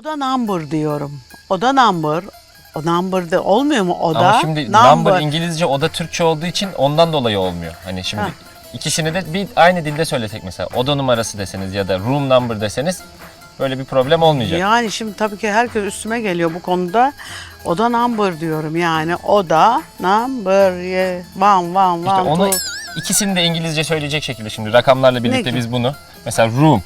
Oda number diyorum. Oda number. O number de olmuyor mu oda? Ama şimdi number. İngilizce oda Türkçe olduğu için ondan dolayı olmuyor. Hani şimdi Ha. ikisini de bir aynı dilde söylesek mesela oda numarası deseniz ya da room number deseniz böyle bir problem olmayacak. Yani şimdi tabii ki herkes üstüme geliyor bu konuda. Oda number diyorum yani. Oda number. ye- One, one, İşte one, onu two. ikisini de İngilizce söyleyecek şekilde şimdi rakamlarla birlikte ki? biz bunu mesela room.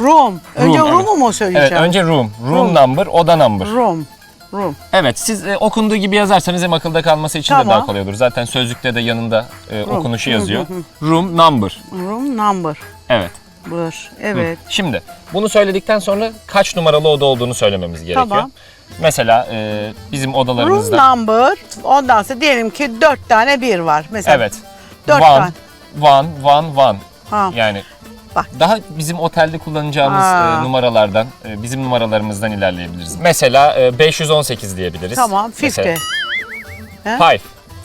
Room. Önce Room, room'u evet. mu Evet söyleyeceğim? önce room. Room, Room. number, oda number. Room. Room. Evet siz e, okunduğu gibi yazarsanız hem akılda kalması için de Tamam. daha kolay olur. Zaten sözlükte de yanında e, Room. okunuşu Hı hı yazıyor. Room number. Room number. Evet. Bır. Evet. Şimdi bunu söyledikten sonra kaç numaralı oda olduğunu söylememiz gerekiyor. Tamam. Mesela e, bizim Room odalarımızda number. Ondan sonra diyelim ki dört tane bir var. Mesela evet. Dört one, tane. one, one, one. Ha. Yani Bak. daha bizim otelde kullanacağımız Aa. e, numaralardan, e, bizim numaralarımızdan ilerleyebiliriz. Mesela e, 518 diyebiliriz. Tamam. 50. Mesela? Five,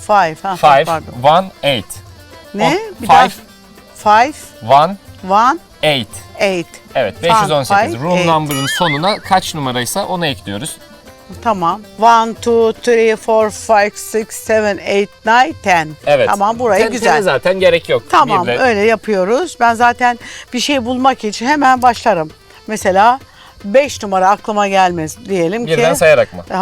Five. Ha, five, pardon. one, eight. Ne? Bir daha. five, Five. one, One. eight. Eight. Evet Five, 518. five, Room eight. number'ın sonuna kaç numaraysa onu ekliyoruz. Tamam. One, two, three, four, five, six, seven, eight, nine, ten. Evet. Tamam burayı Ten- güzel. zaten gerek yok. Tamam Birle- öyle yapıyoruz. Ben zaten bir şey bulmak için hemen başlarım. Mesela 5 numara aklıma gelmez diyelim Birden ki. sayarak mı? 1,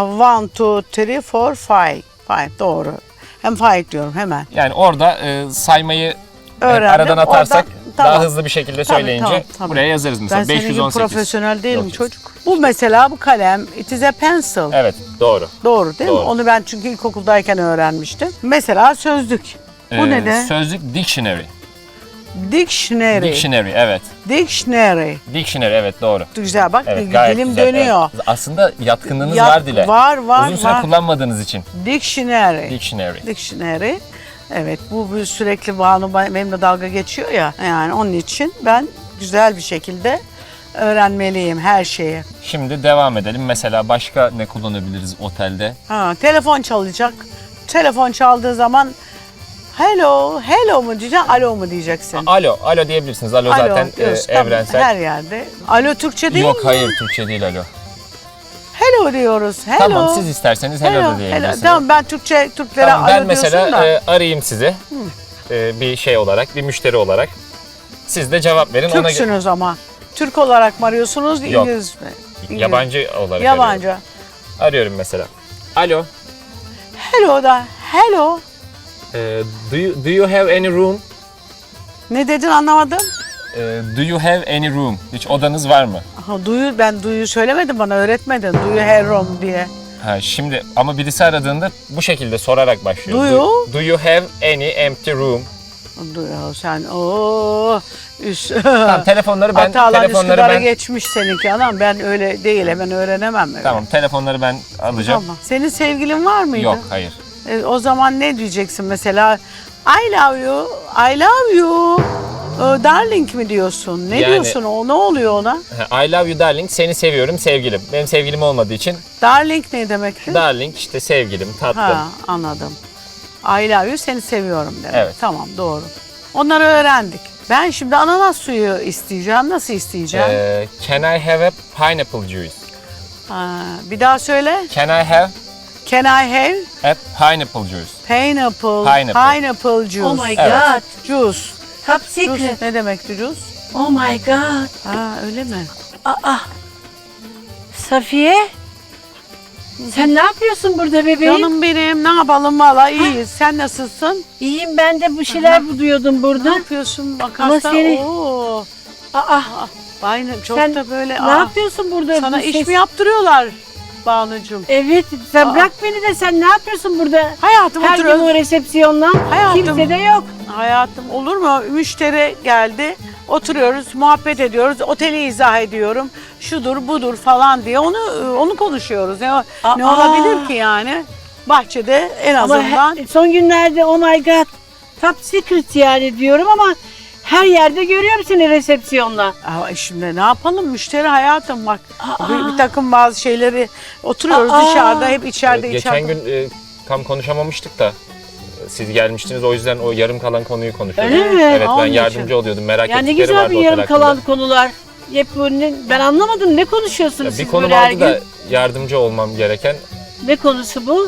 2, 3, 4, 5. 5 doğru. Hem 5 diyorum hemen. Yani orada e, saymayı e, Öğrendim. aradan atarsak Oradan- tamam. daha hızlı bir şekilde Tabii, söyleyince tamam, tabii. buraya yazarız mesela Ben senin gibi 518. profesyonel değilim Yok. çocuk. Bu mesela bu kalem it is a pencil. Evet doğru. Doğru değil Doğru. mi? Onu ben çünkü ilkokuldayken öğrenmiştim. Mesela sözlük. Bu Ee, ne de? Sözlük dictionary. Dictionary. Dictionary evet. Dictionary. Dictionary evet doğru. Güzel bak Evet gayet dilim güzel. dönüyor. Evet. Aslında yatkınlığınız Yat- var dile. Var var Uzun süre var. kullanmadığınız için. Dictionary. Dictionary. Dictionary. Evet bu sürekli Banu benimle dalga geçiyor ya. Yani onun için ben güzel bir şekilde öğrenmeliyim her şeyi. Şimdi devam edelim. Mesela başka ne kullanabiliriz otelde? Ha, telefon çalacak. Telefon çaldığı zaman hello, hello mu diyeceksin, alo mu diyeceksin? Alo, alo diyebilirsiniz. Alo, zaten e, diyoruz. Tamam, evrensel. Her yerde. Alo Türkçe değil Yok mi? hayır Türkçe değil alo. Hello diyoruz. Hello. Tamam siz isterseniz hello, da hello. diyebilirsiniz. Tamam ben Türkçe Türklere Tamam, ben mesela da. e, arayayım sizi. E, bir şey olarak, bir müşteri olarak. Siz de cevap verin. Ona Türksünüz ama. Türk olarak mı arıyorsunuz, Yok. İngiliz mi? İngiliz. yabancı olarak arıyorum. Yabancı. Arıyorum mesela. Alo. Hello da hello. e, do, you, do you have any room? Ne dedin anlamadım. E, do you have any room? Hiç odanız var mı? Aha, duyu, ben duyu söylemedim bana öğretmedin. Duyu her room diye. Ha, şimdi ama birisi aradığında bu şekilde sorarak başlıyor. Do Do, you? do you have any empty room? Duyu sen ooo. Üst. Tamam telefonları ben Atalan telefonları Üsküdar'a ben geçmiş seninki anam. Ben öyle değil hemen öğrenemem. Öyle. Tamam telefonları ben alacağım. Tamam. Senin sevgilin var mıydı? Yok hayır. E, o zaman ne diyeceksin mesela? I love you, I love you. E, darling mi diyorsun? Ne Yani- diyorsun o? Ne oluyor ona? I love you darling seni seviyorum sevgilim. Benim sevgilim olmadığı için Darling ne demekti? darling işte sevgilim tatlım. Ha anladım. I love you seni seviyorum demek. Evet. Tamam doğru. Onları öğrendik. Ben şimdi ananas suyu isteyeceğim. Nasıl isteyeceğim? Ee, can I have a pineapple juice? Ha, bir daha söyle. Can I have Can I have a pineapple juice? pineapple, Pineapple. pineapple juice? Oh my Evet. god. Juice. Top secret. ne demekti juice? Oh my god. Ha öyle mi? Aa. Safiye. Sen ne yapıyorsun burada bebeğim? Canım benim ne yapalım valla iyiyiz. Sen nasılsın? İyiyim ben de bir şeyler buluyordum Ne burada. yapıyorsun? Bak Ama hasta. seni- Oo. Aa. Aynen çok Sen da böyle. Ne aa, yapıyorsun burada? Sana Bu iş ses- mi yaptırıyorlar Banucuğum? Evet. Sen Aa. bırak beni de sen ne yapıyorsun burada? Hayatım Her gün oturuyoruz. o resepsiyonla. Hayatım. Kimse de yok. Hayatım olur mu? Müşteri geldi. Oturuyoruz, muhabbet ediyoruz. Oteli izah ediyorum. Şudur, budur falan diye onu onu konuşuyoruz. Ne, ne Aa. olabilir ki yani? Bahçede en Ama azından. he- son günlerde oh my god. Top secret yani diyorum ama her yerde görüyorum seni resepsiyonla. Aa, şimdi ne yapalım müşteri hayatım bak. Aa. Bir, bir takım bazı şeyleri oturuyoruz Aa. dışarıda hep içeride geçen içeride. gün e, tam konuşamamıştık da e, siz gelmiştiniz o yüzden o yarım kalan konuyu konuşuyorduk. Öyle mi? Evet Onun ben için. yardımcı oluyordum. Merak Ya ne güzel vardı bir yarım hakkında. kalan konular. hep ne- ben anlamadım ne konuşuyorsunuz Ya siz bir konu böyle her vardı da gün? yardımcı olmam gereken. Ne konusu bu?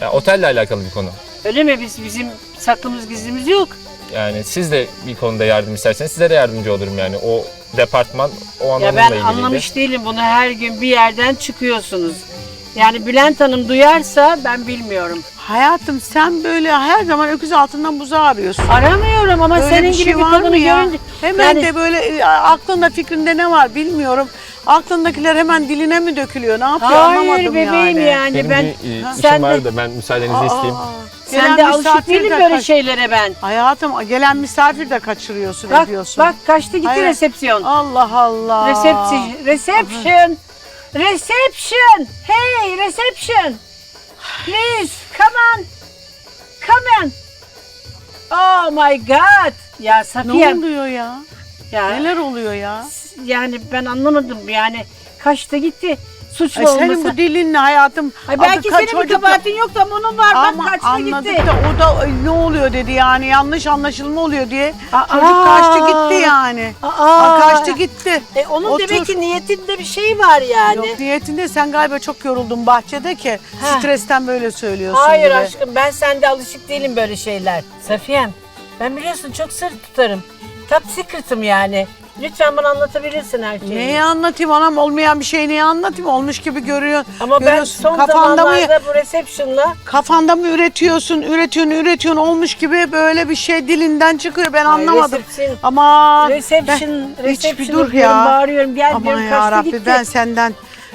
Ya otelle alakalı bir konu. Öyle mi biz bizim saklımız gizlimiz yok. Yani siz de bir konuda yardım isterseniz size de yardımcı olurum yani. O departman o anlamda Ya ben ilgiliydi. anlamış değilim bunu her gün bir yerden çıkıyorsunuz. Yani Bülent Hanım duyarsa ben bilmiyorum. Hayatım sen böyle her zaman öküz altından buzağı arıyorsun. Aramıyorum ama Böyle senin bir gibi şey bir var kadını mı ya? görünce Hemen Yani- de böyle e, aklında fikrinde ne var bilmiyorum. Aklındakiler hemen diline mi dökülüyor? Ne yapıyor Hayır anlamadım bebeğim yani, yani. Benim ben bir e, Ha. işim Sen de- var da ben müsaadenizi isteyeyim. Aa, sen gelen de alışık misafir değilim de böyle kaç- şeylere ben. Hayatım gelen misafir de kaçırıyorsun Bak ediyorsun. bak kaçtı gitti Hayır. resepsiyon. Allah Allah. Reception, reception, reception. Hey, reception. Please, come on. Come on. Oh my God. Ya Ne Safiye, oluyor ya? Ya, Neler oluyor ya? yani ben anlamadım yani kaçtı gitti. Suçlu Ay senin olmasa. bu dilinle hayatım. Ay belki senin bir kabahatin yok da bunun var. Ama Bak kaçtı anladık gitti. da o da "Ay, ne oluyor dedi yani yanlış anlaşılma oluyor diye. Aa. Çocuk kaçtı gitti yani. Aa. Aa, kaçtı gitti. E, onun Otur. demek ki niyetinde bir şey var yani. Yok niyetinde sen galiba çok yoruldun bahçede ki Ha. stresten böyle söylüyorsun Hayır gibi. aşkım ben sende alışık değilim böyle şeyler. Safiyem ben biliyorsun çok sır tutarım. Top secret'ım yani. Lütfen bana anlatabilirsin her şeyi. Neyi anlatayım anam olmayan bir şey neyi anlatayım olmuş gibi görüyorsun. Ama ben görüyorsun. son kafanda mı zamanlarda bu reception'la kafanda mı üretiyorsun üretiyorsun üretiyorsun olmuş gibi böyle bir şey dilinden çıkıyor ben anlamadım. reception- Ama reception, ben- hiç bir reception dur diyorum, ya. bağırıyorum gel Aman diyorum ya kaçtı Rabbi gitti. ben senden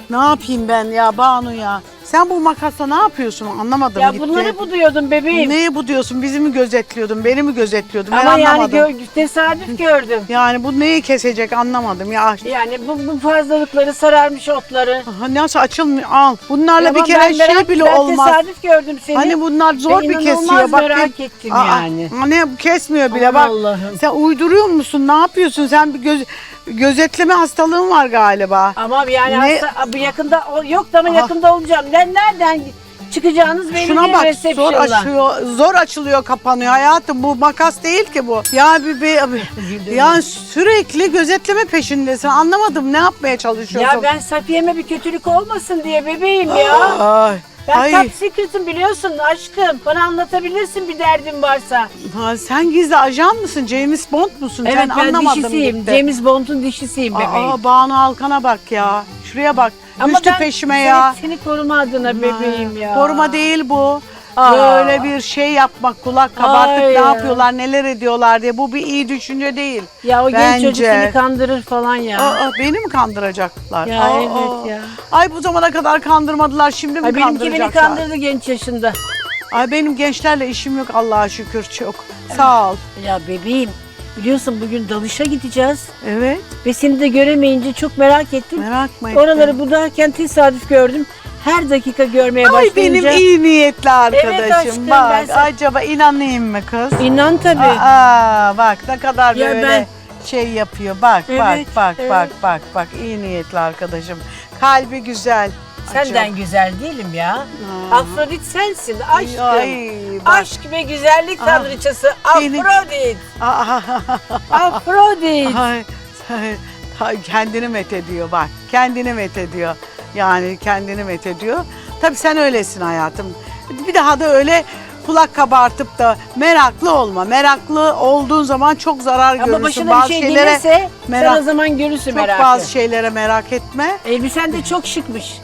ne yapayım ben ya Banu ya. Sen bu makasla ne yapıyorsun anlamadım ya gitti. bunları bu diyordum bebeğim. Neyi bu diyorsun bizi mi gözetliyordun beni mi gözetliyordun ben Ama yani anlamadım. gö- tesadüf gördüm. yani bu neyi kesecek anlamadım ya. Yani bu, bu fazlalıkları sararmış otları. Aha, Nasıl açılmıyor al. Bunlarla Ama bir kere ben merak- şey bile ben olmaz. tesadüf gördüm seni. Hani bunlar zor Ve bir inanılmaz kesiyor. Bak merak bir- ettim Aa, yani. Ne bu kesmiyor bile Aman bak. Allah'ım. Sen uyduruyor musun? Ne yapıyorsun? Sen bir göz, gözetleme hastalığın var galiba. Ama yani Ne- hasta, bu yakında o- yok da ama Aha. yakında olacağım. Ben nereden çıkacağınız belli Şuna değil bak zor açıyor, zor açılıyor, kapanıyor hayatım. Bu makas değil ki bu. Ya bir, bir, bir- ya sürekli gözetleme peşindesin. Anlamadım ne yapmaya çalışıyorsun? Ya ben Safiye'me bir kötülük olmasın diye bebeğim ya. Ay, Ben ay. top secret'ım biliyorsun aşkım. Bana anlatabilirsin bir derdin varsa. Ha, sen gizli ajan mısın? James Bond musun? Evet sen ben anlamadım dişisiyim. gitti. James Bond'un dişisiyim bebeğim. Aa, Banu Alkan'a bak ya. Şuraya bak. Düştü ben peşime seni, ya. Seni koruma adına bebeğim ya. Koruma değil bu. Aa. Böyle bir şey yapmak, kulak kabartıp Ay ne ya. yapıyorlar, neler ediyorlar diye. Bu bir iyi düşünce değil. Ya o genç çocuk seni kandırır falan ya. Aa, beni mi kandıracaklar? Ya Aa, evet ya. Ay bu zamana kadar kandırmadılar, şimdi mi Ay benimki beni kandıracaklar? kandırdı genç yaşında. Ay benim gençlerle işim yok Allah'a şükür çok. Sağ ol. Ya bebeğim biliyorsun bugün dalışa gideceğiz. Evet, Ve seni de göremeyince çok merak ettim. merak mı ettin? Oraları budarken tesadüf gördüm. Her dakika görmeye Ay başlayınca. benim iyi niyetli arkadaşım. Evet aşkım, bak ben sen- acaba inanayım mı kız? İnan tabii. Aa, bak ne kadar Ya böyle ben- şey yapıyor. Bak bak Evet, bak evet. bak bak bak iyi niyetli arkadaşım. Kalbi güzel. Senden güzel değilim ya. Aa. Afrodit sensin aşkım. Ay, bak. Aşk ve güzellik Ah. tanrıçası Beni- Afrodit. Aa, Afrodit. ay, ay, ay, kendini met ediyor bak. Kendini met ediyor. Yani kendini met ediyor. Tabii sen öylesin hayatım. Bir daha da öyle kulak kabartıp da meraklı olma. Meraklı olduğun zaman çok zarar Ama görürsün. başına bir şey gelirse sen o zaman görürsün çok merakı. bazı şeylere merak etme. Elbisen de çok şıkmış.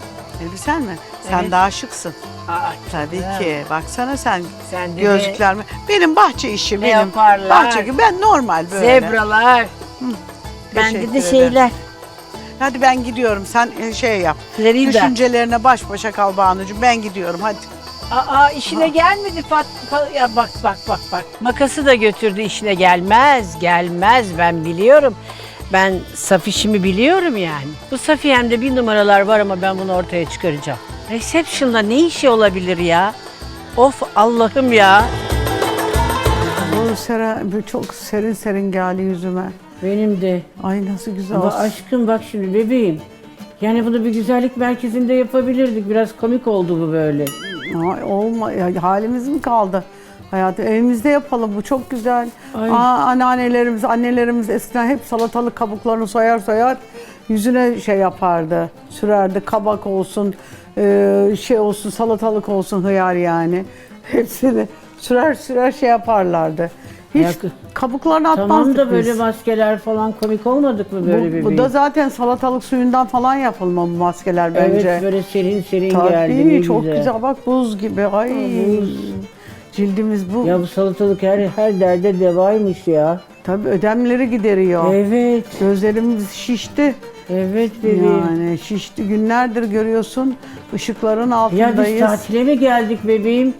Elbisen mi? Sen Evet. daha şıksın. Aa, Tabii Ha. ki. Baksana sen sen de gözlükler mi? Benim bahçe işi benim. Leoparlar. Bahçe ben normal böyle. zebralar. Bende Teşekkür de ederim. şeyler. Hadi ben gidiyorum. Sen e, şey yap. Florida. Düşüncelerine baş başa kal Banucuğum. Ben gidiyorum hadi. Aa işine gelmedi Fat, Fa- ya bak bak bak bak. Makası da götürdü işine gelmez gelmez ben biliyorum. Ben Safişimi biliyorum yani. Bu Safiye'mde bir numaralar var ama ben bunu ortaya çıkaracağım. Reception'da ne işi olabilir ya? Of Allah'ım ya. Bu sera, çok serin serin geldi yüzüme. Benim de. Ay nasıl güzel Ama aşkım bak şimdi bebeğim. Yani bunu bir güzellik merkezinde yapabilirdik. Biraz komik oldu bu böyle. Ay, olma, ya, halimiz mi kaldı? Hayatım evimizde yapalım bu çok güzel. Ay. Aa, anneannelerimiz, annelerimiz eskiden hep salatalık kabuklarını soyar soyar yüzüne şey yapardı. Sürerdi kabak olsun, e, şey olsun, salatalık olsun hıyar yani. Hepsini sürer sürer şey yaparlardı. Hiç Ya- kabuklarını atmazdık Tamam da böyle biz. maskeler falan komik olmadık mı böyle bu, bu da zaten salatalık suyundan falan yapılma bu maskeler bence. Evet böyle serin serin Tabii geldi ne çok güzel. Bak buz gibi. Ay. Cildimiz bu. Ya bu salatalık her her derde devaymış ya. Tabii ödemleri gideriyor. Evet, Gözlerimiz şişti. evet bebeğim. Yani şişti. Günlerdir görüyorsun ışıkların Ya altındayız. biz tatile mi geldik bebeğim?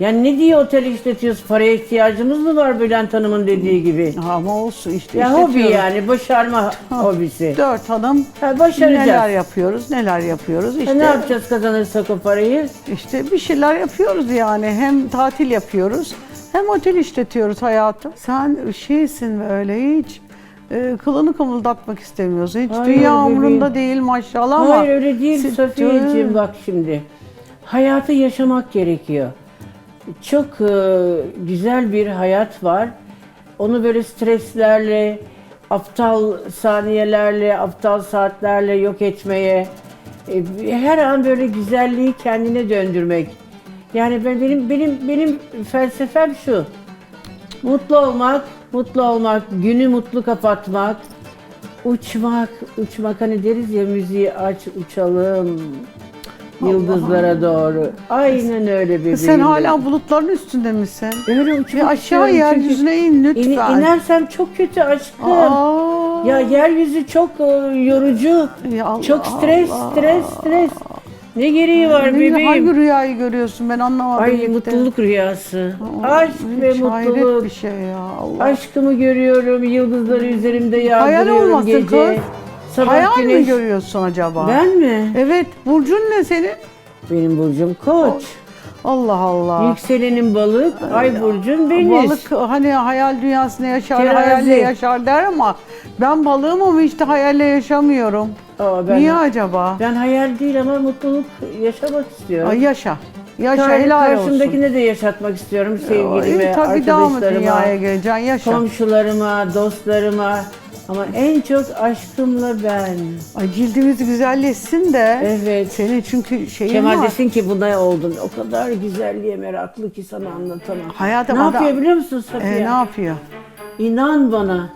Ya ne diye otel işletiyoruz? Paraya ihtiyacımız mı var Bülent Hanım'ın dediği gibi? Ama olsun işte. Ya hobi yani, başarma hobisi. Dört hanım Ha, başaracağız. neler yapıyoruz, neler yapıyoruz. İşte, ne yapacağız kazanırsak o parayı? işte bir şeyler yapıyoruz yani. Hem tatil yapıyoruz hem otel işletiyoruz hayatım. Sen şeysin böyle hiç e, kılını kımıldatmak istemiyorsun. Hiç Hayır dünya bebeğim. umurunda değil maşallah ama. Hayır öyle değil Safiyeciğim bak şimdi. Hayatı yaşamak gerekiyor. Çok e, güzel bir hayat var. Onu böyle streslerle, aptal saniyelerle, aptal saatlerle yok etmeye, e, her an böyle güzelliği kendine döndürmek. Yani ben benim benim benim felsefem şu. Mutlu olmak, mutlu olmak, günü mutlu kapatmak, uçmak, uçmak hani deriz ya müziği aç uçalım yıldızlara doğru. Aynen öyle bebeğim. Sen hala bulutların üstünde misin? öyle uçmak Bir aşağı istiyorum çünkü yeryüzüne in in- lütfen. inersem çok kötü aşkım. Aa, Ya yeryüzü çok e, yorucu. Ya Allah çok stres, Allah. stres, stres. Ne gereği var ne bebeğim? Hangi rüyayı görüyorsun ben anlamadım. Ay gitti. mutluluk rüyası. Aa, Aşk ve hiç hayret mutluluk. bir şey ya Allah. Aşkımı görüyorum, yıldızları üzerimde Hayal yağdırıyorum olmasın gece. kız. Sabah Hayal mi güneş. görüyorsun acaba? Ben mi? Evet. Burcun ne senin? Benim burcum koç. Allah Allah. Yükselenin balık, ay burcun Venüs. Balık hani hayal dünyasında yaşar, Terazi. hayalle yaşar der ama ben balığım ama işte hayalle yaşamıyorum. Aa, ben, Niye acaba? ben hayal değil ama mutluluk yaşamak istiyorum. Ay yaşa. Yaşa Kar- helal olsun. Karşımdakine de yaşatmak istiyorum sevgilime, Ay, tabii daha mı arkadaşlarıma, dünyaya geleceksin? Yaşa. komşularıma, dostlarıma. Ama en çok aşkımla ben. Ay cildimiz güzelleşsin de. Evet. Senin çünkü şeyin Kemal var. desin ki buna oldun. O kadar güzelliğe meraklı ki sana anlatamam. Hayatım ne adam- yapıyor biliyor musun Ee, Safiye? ne yapıyor? İnan bana.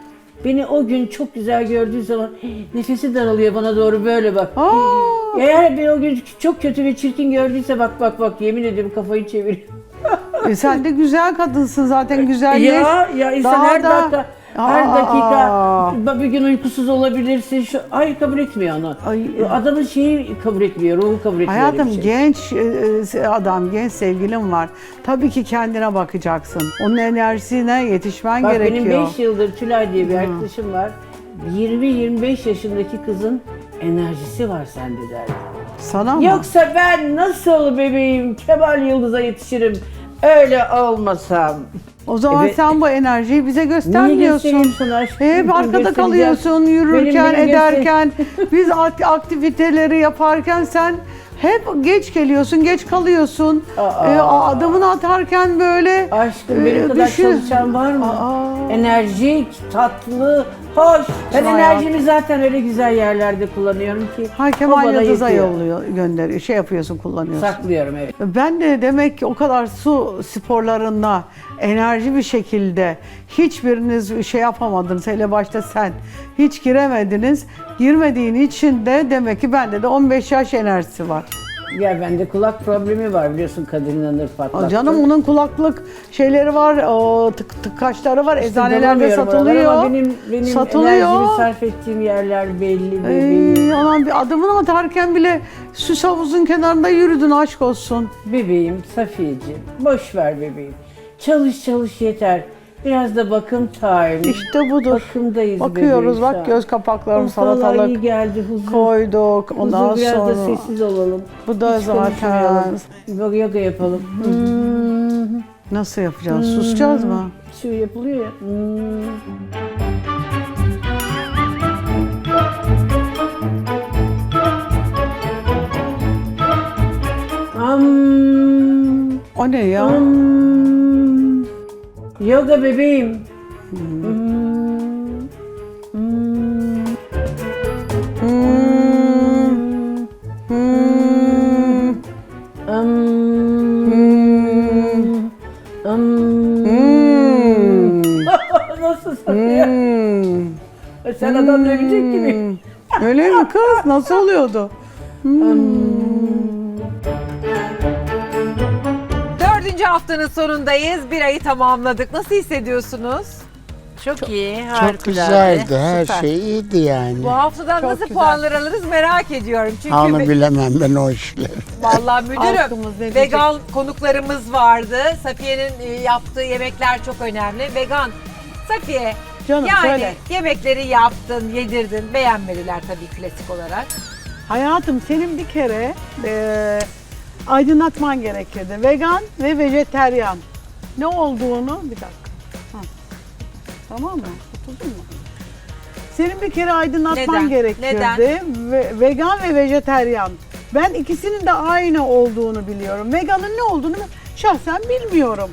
Beni o gün çok güzel gördüğü zaman nefesi daralıyor bana doğru böyle bak. Aa, Eğer beni o gün çok kötü ve çirkin gördüyse bak bak bak yemin ediyorum kafayı çeviriyor. e sen de güzel kadınsın zaten güzelleş. Ya ya insan Daha her da- dakika her Aa, dakika bir gün uykusuz olabilirsin. Şu hayır kabul etmiyor onu. Ay. Adamın şeyi kabul etmiyor, ruhu kabul etmiyor. öyle Hayatım bir şey. genç e, adam, genç sevgilim var. Tabii ki kendine bakacaksın. Onun enerjisine yetişmen Bak gerekiyor. benim 5 yıldır Tülay diye bir arkadaşım var. 20-25 yaşındaki kızın enerjisi var sende derdi. Sana mı? Yoksa ben nasıl bebeğim Kemal Yıldız'a yetişirim öyle olmasam. O zaman Evet. sen bu enerjiyi bize göstermiyorsun. göstereyim sana aşkım? Hep arkada Göstereceğim. kalıyorsun, yürürken, Benim- ederken, biz akt- aktiviteleri yaparken sen hep geç geliyorsun, geç kalıyorsun. Aa. Ee, adımını atarken böyle Aşkım e, benim kadar düşün- çalışan var mı? Aa. Enerjik, tatlı, hoş. Ben Hayat. enerjimi zaten öyle güzel yerlerde kullanıyorum ki. Ha Kemal Yıldız'a yetiyor. yolluyor, gönderiyor, şey yapıyorsun, kullanıyorsun. Saklıyorum evet. Ben de demek ki o kadar su sporlarında enerji bir şekilde hiçbiriniz şey yapamadınız. Hele başta sen hiç giremediniz. Girmediğin için de demek ki bende de 15 yaş enerjisi var. Ya bende kulak problemi var biliyorsun Kadir İnanır Aa, patlattı. Canım onun kulaklık şeyleri var, o tık tıkaçları var, eczanelerde bulamıyorum oraları satılıyor. Ama benim, benim satılıyor. enerjimi sarf ettiğim yerler belli bebeğim. Ey, anam bir adımını atarken bile süs havuzun kenarında yürüdün aşk olsun. Bebeğim Safiyeciğim boş ver bebeğim. Çalış çalış yeter. Biraz da bakım time. İşte budur. Bakımdayız Bakıyoruz bebeğim bak an. göz kapaklarım vallahi iyi salatalık geldi huzur. koyduk. Ondan Huzur biraz sonra da sessiz olalım. Bu da zaten- konuşmayalım. Yoga, yoga yapalım. Hmm. nasıl yapacağız? Susacağız mı? Şu yapılıyor ya. Hmm. Am, O ne ya? am. Yoga bebeğim. Nasıl Safiye? Sen adam dövecek gibi. Öyle mi kız? Nasıl oluyordu? Dördüncü haftanın sonundayız. Bir ayı tamamladık. Nasıl hissediyorsunuz? Çok, iyi, Çok güzeldi. Her Süper. şey iyiydi yani. Bu haftadan Çok nasıl güzel. puanlar alırız merak ediyorum. Çünkü Onu bilemem ben o işleri. vallahi müdürüm Halkımız ne diyecek? vegan konuklarımız vardı. Safiye'nin e, yaptığı yemekler çok önemli. Vegan. Safiye Canım yani söyle. yemekleri yaptın, yedirdin. Beğenmediler tabii klasik olarak. Hayatım senin bir kere eee, aydınlatman gerekirdi. Vegan ve vejeteryan. Ne olduğunu bir dakika. Ha. Tamam mı? Oturdun mu? Senin bir kere aydınlatman Neden? gerekirdi. Neden? Ve, vegan ve vejeteryan. Ben ikisinin de aynı olduğunu biliyorum. Veganın ne olduğunu şahsen bilmiyorum.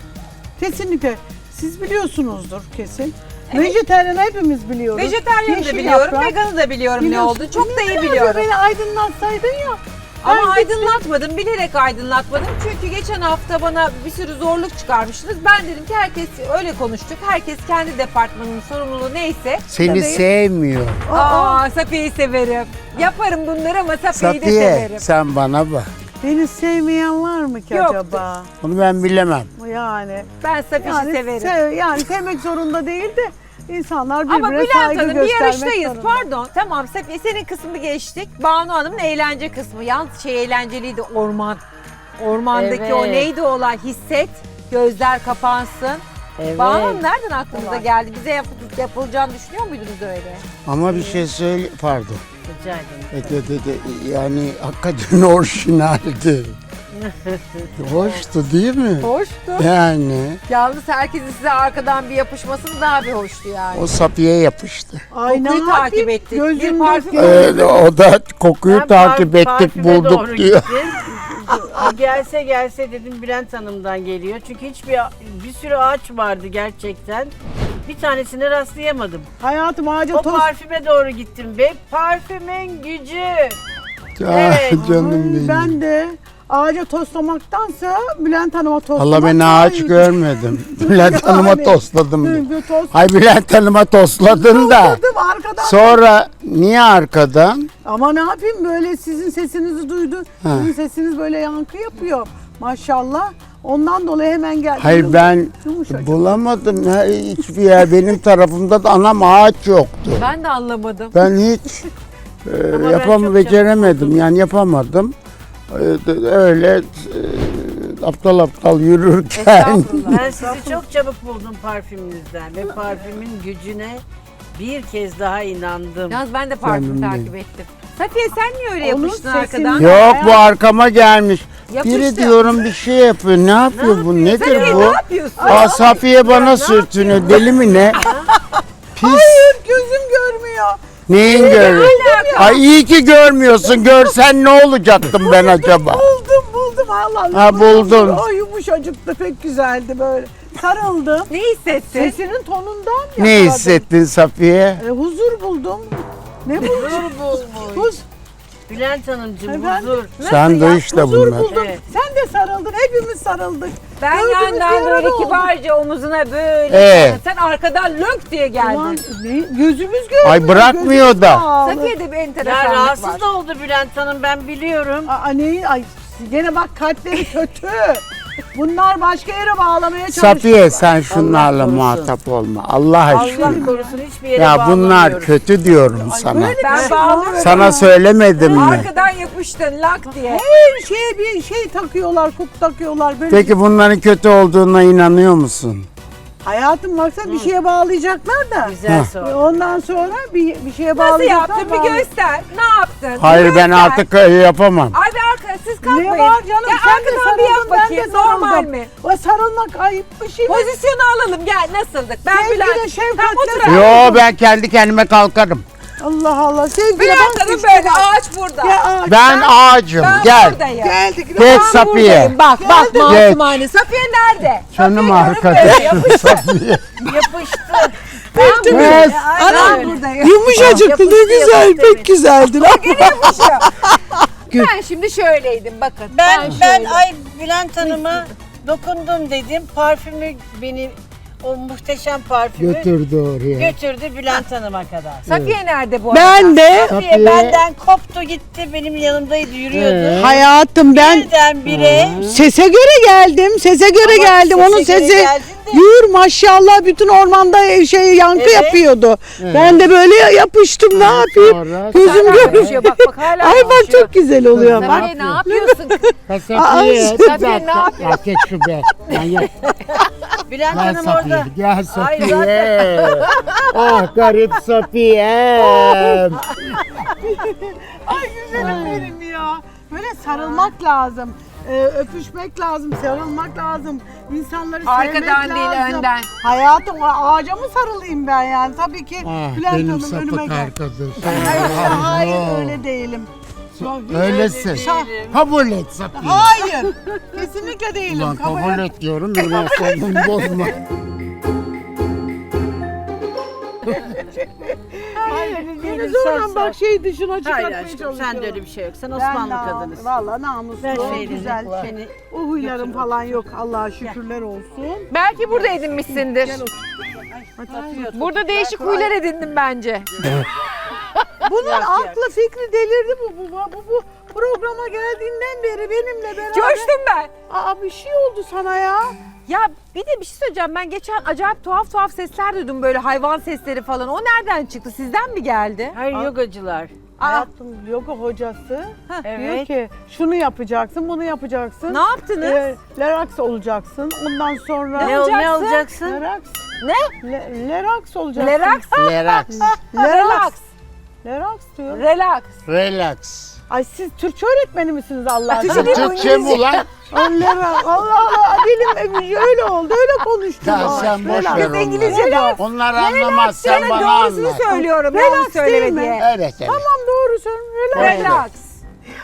Kesinlikle. Siz biliyorsunuzdur kesin. Vejeteryanı hepimiz biliyoruz. Vejeteryanı da Yeşil biliyorum, yaprak. veganı da biliyorum ne Biliyorsun. oldu. Çok da iyi biliyorum. Beni aydınlatsaydın ya. Ama Ben aydınlatmadım, bilerek aydınlatmadım. Çünkü geçen hafta bana bir sürü zorluk çıkarmıştınız. Ben dedim ki herkes öyle konuştuk. Herkes kendi departmanının sorumluluğu neyse. Seni Tabii. sevmiyor. Aa, Safiye'yi severim. Yaparım bunları ama Safiye'yi de Safiye severim. sen bana bak. Beni sevmeyen var mı ki Yoktur. acaba? Onu ben bilemem. Yani. Ben Safiye'yi Yani, severim. sev- yani sevmek zorunda değil de insanlar birbirine ama Bülent saygı Hanım bir göstermek yarıştayız. zorunda. Pardon. Tamam Safiye senin kısmını geçtik. Banu Hanım'ın eğlence kısmı. Yalnız şey eğlenceliydi orman. Ormandaki o Evet. neydi o olay? Hisset. Gözler kapansın. Evet. Banu Hanım nereden aklınıza geldi? Bize yap- yapılacağını düşünüyor muydunuz öyle? Ama bir şey söyle pardon. Rica ederim. E, de, de, de, yani hakikaten orijinaldi. Hoştu değil mi? Hoştu. Yani Yalnız herkesin size arkadan bir yapışmasını daha bir hoştu yani. o sapıya yapıştı. Ay, ne Kokuyu takip ettik. Bir Gözümde parfüm- göz- Ee, o da kokuyu Ben takip ettik parfüme bulduk doğru diyor. gittim. gelse gelse dedim Bülent Hanım'dan geliyor. Çünkü hiçbir bir sürü ağaç vardı gerçekten. Bir tanesine rastlayamadım. Hayatım ağaca O toz. parfüme doğru gittim ve parfümün gücü. Ah, Evet. canım Ay, benim. Ben de ağaca toslamaktansa Bülent Hanım'a toslamak Allah ben daha ağaç iyi. görmedim. Bülent Hanım'a Yani, tosladım. Bir Hay Bülent Hanım'a tosladın da. Tosladım arkadan. Sonra niye arkadan? Ama ne yapayım böyle sizin sesinizi duydu. Ha. Sizin sesiniz böyle yankı yapıyor. Maşallah. Ondan dolayı hemen geldim. Hayır ben Yumuşacık. bulamadım her hiçbir yer. Benim tarafımda da anam ağaç yoktu. Ben de anlamadım. Ben hiç e, ben yapam çok beceremedim. Yani yapamadım. E, de- öyle e, aptal aptal yürürken. Ben sizi çok çabuk buldum parfümünüzden ve parfümün gücüne bir kez daha inandım. Yalnız ben de parfüm Canım takip ettim. Safiye sen niye öyle Onun yapıştın sesini- arkadan? Yok bu arkama gelmiş. Yapıştı. Biri diyorum bir şey yapıyor. Ne yapıyor bu? Nedir Safiye bu? ne yapıyorsun? Aa Safiye bana sürtünüyor. Deli mi ne? Pis. Gözüm görmüyor. Neyin görüyor? Ay iyi ki görmüyorsun. Görsen ne olacaktım ben acaba? Buldum buldum Allah. Ha, buldun. O yumuşacıktı pek güzeldi böyle. Sarıldım. Ne hissettin? Sesinin tonundan Ne yakaladım. hissettin Safiye? E, huzur buldum. Ne buldum? Huzur bulmuş. Huz, Bülent Hanımcığım Efendim? huzur. Sen de işte huzur bunlar. buldum. Evet. Sen de sarıldın. Hepimiz sarıldık. Ben Dördümüz bir yandan arada böyle olduk. kibarca omuzuna böyle. Ee? Sen arkadan lök diye geldin. Ulan ne? Gözümüz görmüyor. Ay bırakmıyor gözümüz da. bağlı. Safiye'de bir Ya enteresanlık var. rahatsız da oldu Bülent Hanım ben biliyorum. Aa, neyi? Ay gene bak kalpleri kötü. Bunlar başka yere bağlamaya çalışıyorlar. Safiye sen şunlarla korusun. muhatap olma. Allah aşkına. Allah korusun hiçbir yere Ya bunlar kötü diyorum sana. böyle bir Ben şey bağlıyorum. Sana söylemedim mi? Arkadan yapıştın lak diye. Her şeye bir şey takıyorlar, kup takıyorlar. Böyle Peki bunların kötü olduğuna inanıyor musun? Hayatım baksana bir şeye bağlayacaklar da. Güzel soru. Ondan sonra bir, bir şeye Nasıl bağlayacaklar. yaptın bir bağlı- göster. Ne yaptın? Bir Hayır ben göster. artık öyle yapamam. Ay siz kalkmayın. Ne var canım? Ya sen de arkadan bir sarıldın, ben de bakayım. Normal mi? O sarılmak ayıp bir şey mi? Pozisyonu alalım gel nasıldık? Ben Sevgiyle, Bülent. şefkatle Tamam, otur. sarıl. Yo ben kendi kendime kalkarım. Allah Allah. Sevgili Bülent bak Hanım işte böyle bak. ağaç burada. Ya ağaç. Ben ağacım. ben Gel. buradayım. Geldik. Geç Ben Safiye. buradayım. Bak bak Gel. masumane. Safiye nerede? Canım arkadaşım Safiye. Yapıştı. Ben buradayım. Aynen. Ben buradayım. Yumuşacıktı ne güzel pek evet. Güzeldi. ben şimdi şöyleydim bakın. Ben ben şöyle. ay Bülent Hanım'a dokundum dedim. Parfümü beni o muhteşem parfümü Götürdü oraya. götürdü Bülent Hanım'a kadar. Safiye nerede bu arada? Ben de Safiye Safiye. benden koptu gitti benim yanımdaydı yürüyordu. Ee? hayatım ben Birdenbire sese göre geldim. Sese göre Ama geldim. sese Onun göre sesi yürü maşallah bütün ormanda şey yankı Evet. yapıyordu. Ben de böyle yapıştım ne yapayım? Sonra Gözüm Hala görüyor. konuşuyor, Bak bak hala Ay bak konuşuyor. çok güzel oluyor bak. Safiye ne yapıyorsun? Aa, Safiye dakika. ne yapıyor? Ya geç şu be. Manyak. Bülent Gel Hanım Safiye. orada. Gel Safiye. ah garip Safiye'm. Ay güzelim benim ya. Böyle sarılmak lazım. Ee, öpüşmek lazım, sarılmak lazım. İnsanları Arkadan sevmek değil, lazım. önden. Hayatım ağaca mı sarılayım ben yani? Tabii ki Ah Bülent benim Hanım önüme sapık gel. arkadaşım. Hayır, hayır Ah, öyle değilim. Öylesin. Kabul et Safiye. Hayır. Kesinlikle değilim. Ulan Kabul kabul et. diyorum. Öyle sonunu bozma. Beni sonra bak şey dışına Hayır çıkartmaya aşkım çalışıyorlar. sen de öyle bir şey yok. Sen Ben Osmanlı nam- kadınısın. Valla namuslu, Ver şeyini. güzel. Seni O huylarım falan yok. Allah'a şükürler olsun. Belki burada edinmişsindir. Burada değişik huylar edindim bence. Bunun aklı fikri delirdi bu, bu, bu, bu programa geldiğinden beri benimle beraber. Coştum ben. Aa bir şey oldu sana ya. Ya bir de bir şey söyleyeceğim. Ben geçen acayip tuhaf tuhaf sesler duydum böyle hayvan sesleri falan. O nereden çıktı? Sizden mi geldi? Hayır yogacılar. Hayatım yoga hocası diyor Evet. ki şunu yapacaksın, bunu yapacaksın. Ne yaptınız? Ee, Lerax olacaksın. Ondan sonra Ne, ol- ne olacaksın? olacaksın? Lerax. Ne? Le, Lerax olacaksın. Relax. Relax. Relax. Lerax diyor. Relax. Relax. Ay siz Türkçe öğretmeni misiniz Allah aşkına? Türkçe mi ulan? Lerax. Allah Allah dilim öyle oldu öyle konuştum. Ya sen boş ver Biz İngilizce onları. diyoruz. Onlar anlamaz. Sen bana doğrusunu anlat. söylüyorum. Relax değil mi? Evet evet. Tamam doğru söylüyorsun. Relax.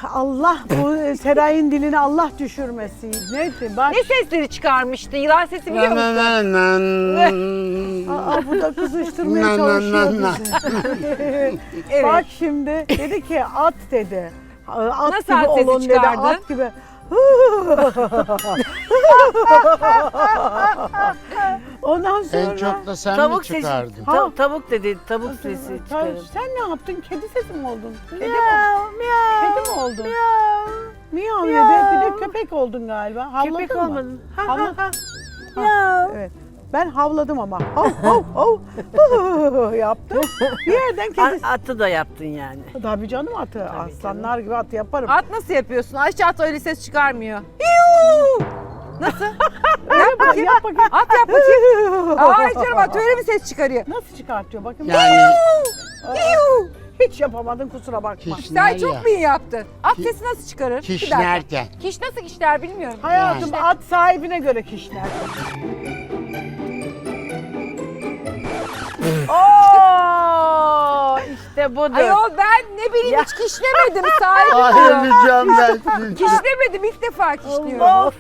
Allah bu Seray'ın dilini Allah düşürmesin. Neydi bak. Ne sesleri çıkarmıştı? Yılan sesi biliyor musun? Aa, bu da kızıştırmaya çalışıyor bizi. Evet. Bak şimdi dedi ki at dedi. At Nasıl gibi at sesi olun dedi. At gibi. Ondan sonra En çok da sen Tavuk mi sesi. çıkardın? Ta- tavuk dedi. Tavuk sesi Sen, çıkarım. sen ne yaptın? Kedi sesi mi oldun? Kedi mi? Kedi mi oldun? Miyav dedi. Bir de köpek oldun galiba. Havladın Köpek mı? olmadın. Havla- Ha, Evet. Ben havladım ama. Hav hav hav yaptım. Bir yerden kedi. Atı da yaptın yani. Tabii canım atı. Aslanlar gibi atı yaparım. At nasıl yapıyorsun? Ayşe at öyle ses çıkarmıyor. Yuuu! Nasıl? yap bakayım. Yap bakayım. At yap bakayım. Ay canım at öyle bir ses çıkarıyor. Nasıl çıkartıyor bakayım. Yani Yuuu! Hiç yapamadın kusura bakma. Sen kişner çok mu iyi yaptın? At Ki- sesi nasıl çıkarır? Bir dakika. Kişnerken. Kiş nasıl kişner bilmiyorum. Hayatım at sahibine göre kişiler. Oo, işte budur. Ayol ben ne bileyim hiç kişnemedim sahibi öleceğim ben. Kişnemedim ilk defa kişniyorum. Allah.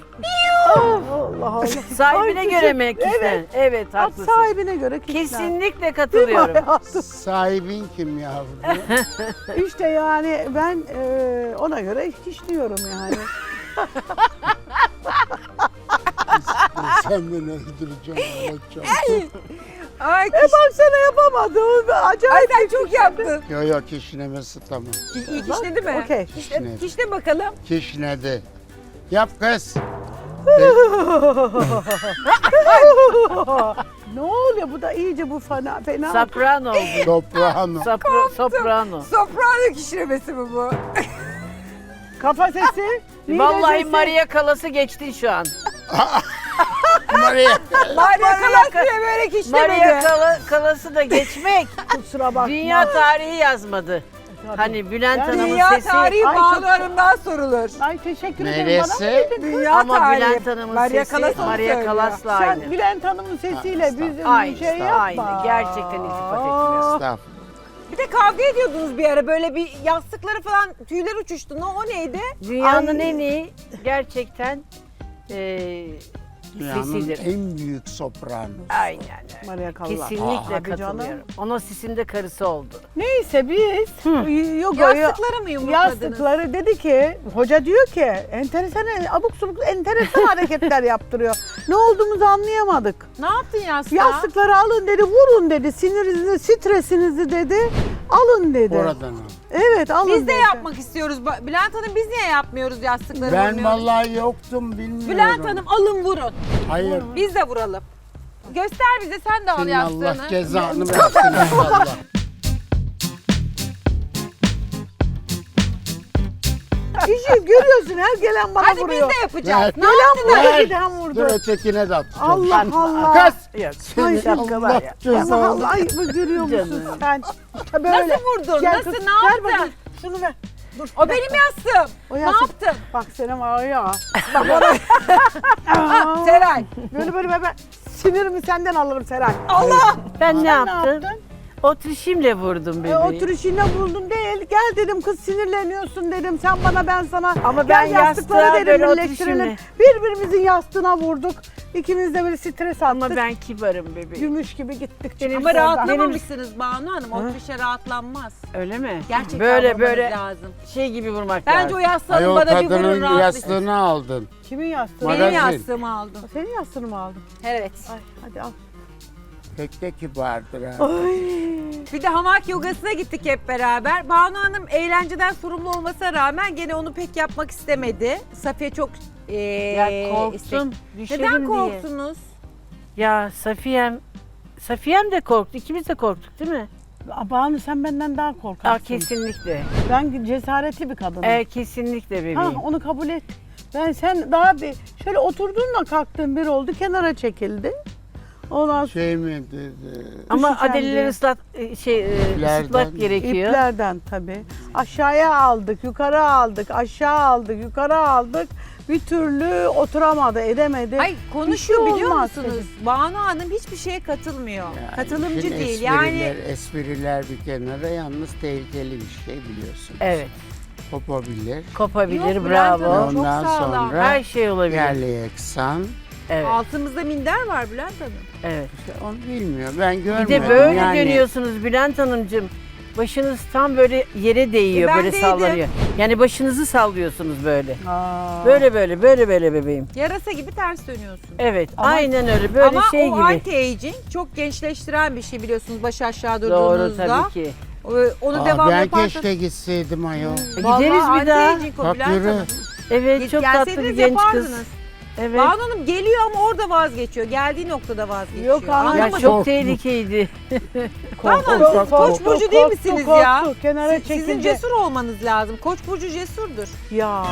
Allah Allah. Sahibine Ay, göre mi kişiden? Evet. Evet, At haklısın. sahibine göre kişiler. Kesinlikle katılıyorum. Sahibin kim yavrum? İşte yani ben e, ona göre kişniyorum yani. Sen beni öldüreceksin. Anlatacağım. Ay, E baksana yapamadım. Ay Acayip sen çok yaptın. Yo yo kişnemesi tamam. İyi kişnedi mi? Okey. Kişnedi. Kişne bakalım. Kişnedi. Yap kız. ne oluyor bu da iyice bu fena fena. Soprano oldu. Soprano. Sopra, soprano. Soprano kişnemesi mi bu? Kafa sesi. Vallahi. Maria Kalas'ı geçtin şu an. Maria. Maria Kalas bile böyle. Maria Kala, Kalas'ı da geçmek Kusura bakma. dünya tarihi yazmadı. Tabii. Hani Bülent Yani Hanım'ın Dünya sesi tarihi Ay, çok- bağlarından sorulur. Ay teşekkür ederim Neresi? bana. mı dedin? Dünya ama tarihi. Bülent Hanım'ın Maria sesi Callas onu Maria söylüyor. Kalas'la Sen aynı. Bülent Hanım'ın sesiyle bizim Aynı, şey yapma. aynı. Gerçekten iltifat etmiyor. Estağfurullah. de kavga ediyordunuz bir ara. Böyle bir yastıkları falan tüyler uçuştu. Ne o neydi? Dünyanın Ay. en iyi gerçekten e, Dünyanın sesidir. en büyük soprano. Aynen öyle. Maria Callas. Kesinlikle canım. katılıyorum. Onun sesinde karısı oldu. Neyse biz yoga Yastıkları mı yumrukladınız? Yastıkları dedi ki, hoca diyor ki enteresan, abuk subuk enteresan hareketler yaptırıyor. Ne olduğumuzu anlayamadık. Ne yaptın yastığa? Yastıkları alın dedi, vurun dedi, sinirinizi, stresinizi dedi, alın dedi. Oradan al. Evet alın Biz de dedi. yapmak istiyoruz. Ba- Bülent Hanım biz niye yapmıyoruz yastıkları Ben vurmuyoruz? vallahi yoktum bilmiyorum. Bülent Hanım alın vurun. Hayır. Biz de vuralım. Göster bize sen de al Senin yastığını. Allah cezanı versin inşallah. İşi görüyorsun her gelen bana Hadi vuruyor. biz de yapacağız. Ver. Ne Gelen yaptınız? bana giden vurdu. Dur ötekine de atacağım. Allah Allah. Kız! Yok. Şapka var Allah ya. Allah cezanı. Allah. Ay bu görüyor musun Canım. sen? İşte böyle. Nasıl vurdun? Gel Nasıl? kız, Ne ver yaptın? bakayım. Şunu ver. Dur. O benim yastığım. O Ne yaptın? Bak. Bak oraya. Aa, Seray. Böyle böyle böyle. Sinirimi senden alırım Seray. Allah! Ben ne yaptım? yaptın? Oturuşumla vurdum E, bebeği. oturuşuna buldum değil. Gel dedim kız sinirleniyorsun dedim. Sen bana ben sana. Ama Gel ben yastıkları dedim böyle birleştirelim. Birbirimizin yastığına vurduk. İkimiz de böyle stres attık. Ama ben kibarım bebeğim. Gümüş gibi gittik. Benim- Ama rahatlamamışsınız Banu Hanım. O fişe rahatlanmaz. Öyle mi? Gerçekten böyle böyle lazım. şey gibi vurmak Bence o lazım. yastığını Ayol bana bir vurun kadının yastığını aldın. Kimin yastığı? Magazin. Benim yastığımı aldım. Senin yastığını mı aldın? Evet. Ay hadi al. Pek de kibardır ha. Ay. Bir de hamak yogasına gittik hep beraber. Banu Hanım eğlenceden sorumlu olmasına rağmen gene onu pek yapmak istemedi. Safiye çok ee, Ya korktum. istek- Neden diye. korktunuz? Ya Safiyem, Safiyem de korktu. İkimiz de korktuk değil mi? Banu sen benden daha korkarsın. Aa, kesinlikle. Ben cesaretli bir kadınım. Ee, kesinlikle ha, bebeğim. onu kabul et. Ben sen daha bir şöyle oturduğunda kalktığın bir oldu kenara çekildi. Ondan sonra Şey mi dedi? Ama düşeceğim adelileri diye. ıslat, e, şey, e, İplerden. ısıtmak gerekiyor. iplerden tabii. Aşağıya aldık, yukarı aldık, aşağı aldık, yukarı aldık. Bir türlü oturamadı, edemedi. Ay konuşuyor şey biliyor olmaz musunuz? dedi. Banu Hanım hiçbir şeye katılmıyor. Yani Katılımcı bütün değil. espriler, Yani Espriler bir kenara yalnız tehlikeli bir şey biliyorsun. Evet. Kopabilir. Kopabilir, Yok, Bülent bravo. Hanım. Çok Ondan sağlam. sonra Her şey olabilir. yerli yeksan. Evet. altımızda minder var Bülent Hanım. evet. İşte onu bilmiyor. Ben Bir görmedim. de böyle yani. dönüyorsunuz Bülent Hanımcığım. Başınız tam böyle yere değiyor, E, ben böyle değdim. sallanıyor. Yani başınızı sallıyorsunuz böyle. Aa. Böyle böyle, böyle böyle bebeğim. Yarasa gibi ters dönüyorsun. Evet, Ama- aynen öyle. Böyle Ama şey o gibi. anti-aging çok gençleştiren bir şey biliyorsunuz baş aşağı Doğru durduğunuzda. tabii ki. Ee, Onu Aa, devam ben yaparsanız. keşke gitseydim ayol. E, Gideriz bir daha. anti-aging o Bak Bülent yürü. Hanım. Evet, Git- çok tatlı bir genç yapardınız. kız. Evet. Banu Hanım geliyor ama orada vazgeçiyor. Geldiği noktada vazgeçiyor. Yok, anlamadım. Ya çok tehlikeliydi. Tamam, Kork, siz Koç burcu değil misiniz ya? Kenara Siz- Sizin çekildi. cesur olmanız lazım. Koç burcu cesurdur. Ya.